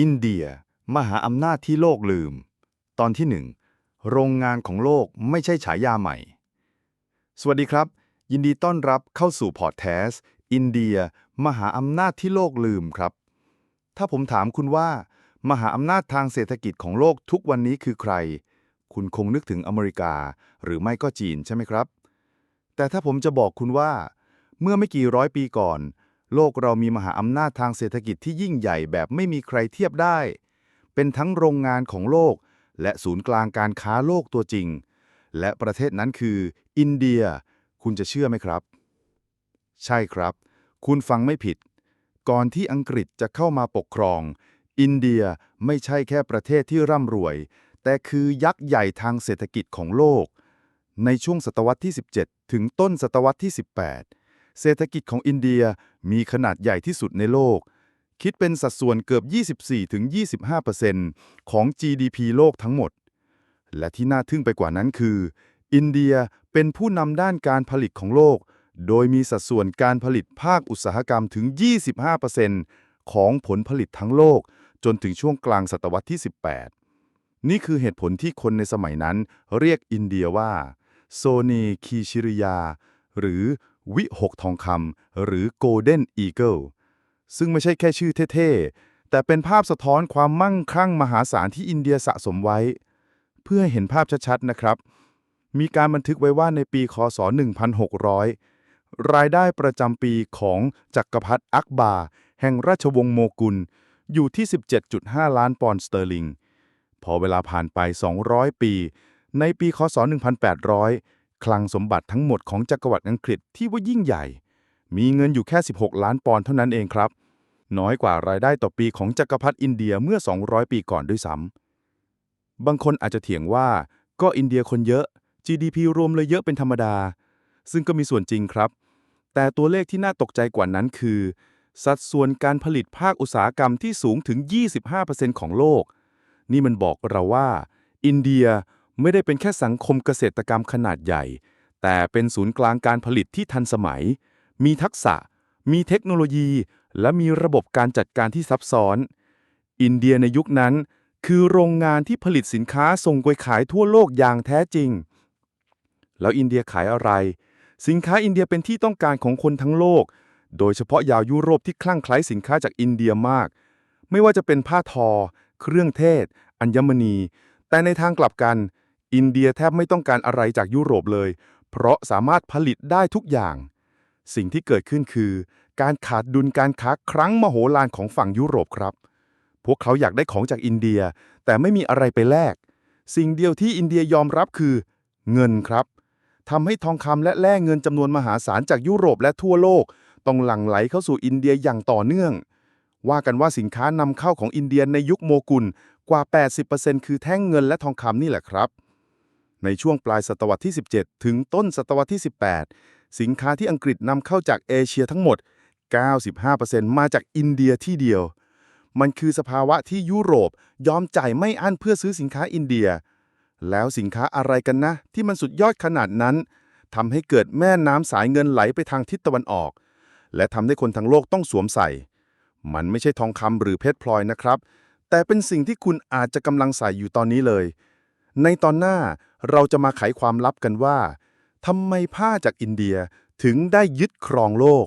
อินเดีย มหาอำนาจที่โลกลืม ตอนที่หนึ่งโรงงานของโลกไม่ใช่ฉายาใหม่ สวัสดีครับ ยินดีต้อนรับเข้าสู่พอดแคสต์อินเดีย มหาอำนาจที่โลกลืมครับ ถ้าผมถามคุณว่า มหาอำนาจทางเศรษฐกิจของโลกทุกวันนี้คือใคร คุณคงนึกถึงอเมริกา หรือไม่ก็จีนใช่ไหมครับ แต่ถ้าผมจะบอกคุณว่า เมื่อไม่กี่ร้อยปีก่อน โลกเรามีมหาอำนาจทางเศรษฐกิจที่ยิ่งใหญ่แบบไม่มีใครเทียบได้ เป็นทั้งโรงงานของโลก และศูนย์กลางการค้าโลกตัวจริง และประเทศนั้นคือ อินเดีย คุณจะเชื่อไหมครับ ใช่ครับ คุณฟังไม่ผิด ก่อนที่อังกฤษจะเข้ามาปกครอง อินเดียไม่ใช่แค่ประเทศที่ร่ำรวย แต่คือยักษ์ใหญ่ทางเศรษฐกิจของโลก ในช่วงศตวรรษที่ 17 ถึงต้นศตวรรษที่ 18 เศรษฐกิจของอินเดียมีขนาดใหญ่ที่สุดในโลก คิดเป็นสัดส่วนเกือบ 24-25%ของ GDP โลกทั้งหมด และที่น่าทึ่งไปกว่านั้นคือ อินเดียเป็นผู้นำด้านการผลิตของโลก โดยมีสัดส่วนการผลิตภาคอุตสาหกรรมถึง 25%ของผลผลิตทั้งโลก จนถึงช่วงกลางศตวรรษที่ 18 นี่คือเหตุผลที่คนในสมัยนั้นเรียกอินเดียว่า โซเนคีชิริยา หรือ วิหกทองคำหรือ Golden Eagle ซึ่งไม่ใช่แค่ชื่อเท่ๆ แต่เป็นภาพสะท้อนความมั่งคั่งมหาศาลที่อินเดียสะสมไว้ เพื่อเห็นภาพชัดๆ นะครับ มีการบันทึกไว้ว่าในปีคศ 1600 รายได้ประจำปีของจักรพรรดิอักบา แห่งราชวงศ์โมกุล อยู่ที่ 17.5 ล้านปอนด์สเตอร์ลิง พอเวลาผ่านไป 200 ปี ในปีคศ 1800 คลังสมบัติทั้งหมดของจักรวรรดิอังกฤษที่ว่ายิ่งใหญ่ มีเงินอยู่แค่ 16 ล้านปอนด์เท่านั้นเองครับ น้อยกว่ารายได้ต่อปีของจักรพรรดิอินเดียเมื่อ 200 ปีก่อนด้วยซ้ำบางคนอาจจะเถียงว่าก็อินเดียคนเยอะ GDP รวมเลยเยอะเป็นธรรมดา ซึ่งก็มีส่วนจริงครับ แต่ตัวเลขที่น่าตกใจกว่านั้นคือ สัดส่วนการผลิตภาคอุตสาหกรรมที่สูงถึง 25%ของโลก นี่มันบอกเราว่า อินเดีย ไม่ได้เป็นแค่สังคมเกษตรกรรมขนาดใหญ่ แต่เป็นศูนย์กลางการผลิตที่ทันสมัย มีทักษะ มีเทคโนโลยี และมีระบบการจัดการที่ซับซ้อน อินเดียในยุคนั้น คือโรงงานที่ผลิตสินค้าส่งไปขายทั่วโลกอย่างแท้จริง แล้วอินเดียขายอะไร สินค้าอินเดียเป็นที่ต้องการของคนทั้งโลก โดยเฉพาะยาวยุโรปที่คลั่งไคล้สินค้าจากอินเดียมาก ไม่ว่าจะเป็นผ้าทอ เครื่องเทศ อัญมณี แต่ในทางกลับกัน อินเดียแทบไม่ต้องการอะไรจากยุโรปเลย เพราะสามารถผลิตได้ทุกอย่าง สิ่งที่เกิดขึ้นคือ การขาดดุลการค้าครั้งมโหฬารของฝั่งยุโรปครับ พวกเขาอยากได้ของจากอินเดีย แต่ไม่มีอะไรไปแลก สิ่งเดียวที่อินเดียยอมรับคือ เงินครับทำให้ทองคำและแร่เงินจำนวนมหาศาลจากยุโรปและทั่วโลก ต้องหลั่งไหลเข้าสู่อินเดียอย่างต่อเนื่อง ว่ากันว่าสินค้านำเข้าของอินเดียในยุคโมกุลกว่า 80%คือแท่งเงินและทองคำนี่แหละครับ ในช่วงปลายศตวรรษที่ 17 ถึงต้นศตวรรษที่ 18 สินค้าที่อังกฤษนำเข้าจากเอเชียทั้งหมด 95%มาจากอินเดียที่เดียว มันคือสภาวะที่ยุโรปยอมจ่ายไม่อั้นเพื่อซื้อสินค้าอินเดีย แล้วสินค้าอะไรกันนะ ที่มันสุดยอดขนาดนั้นทำให้เกิดแม่น้ำสายเงินไหลไปทางทิศตะวันออก และทำให้คนทั้งโลกต้องสวมใส่ มันไม่ใช่ทองคำหรือเพชรพลอยนะครับ แต่เป็นสิ่งที่คุณอาจจะกำลังใส่อยู่ตอนนี้เลย ในตอนหน้าเราจะมาไขความลับกันว่าทำไมผ้าจากอินเดียถึงได้ยึดครองโลก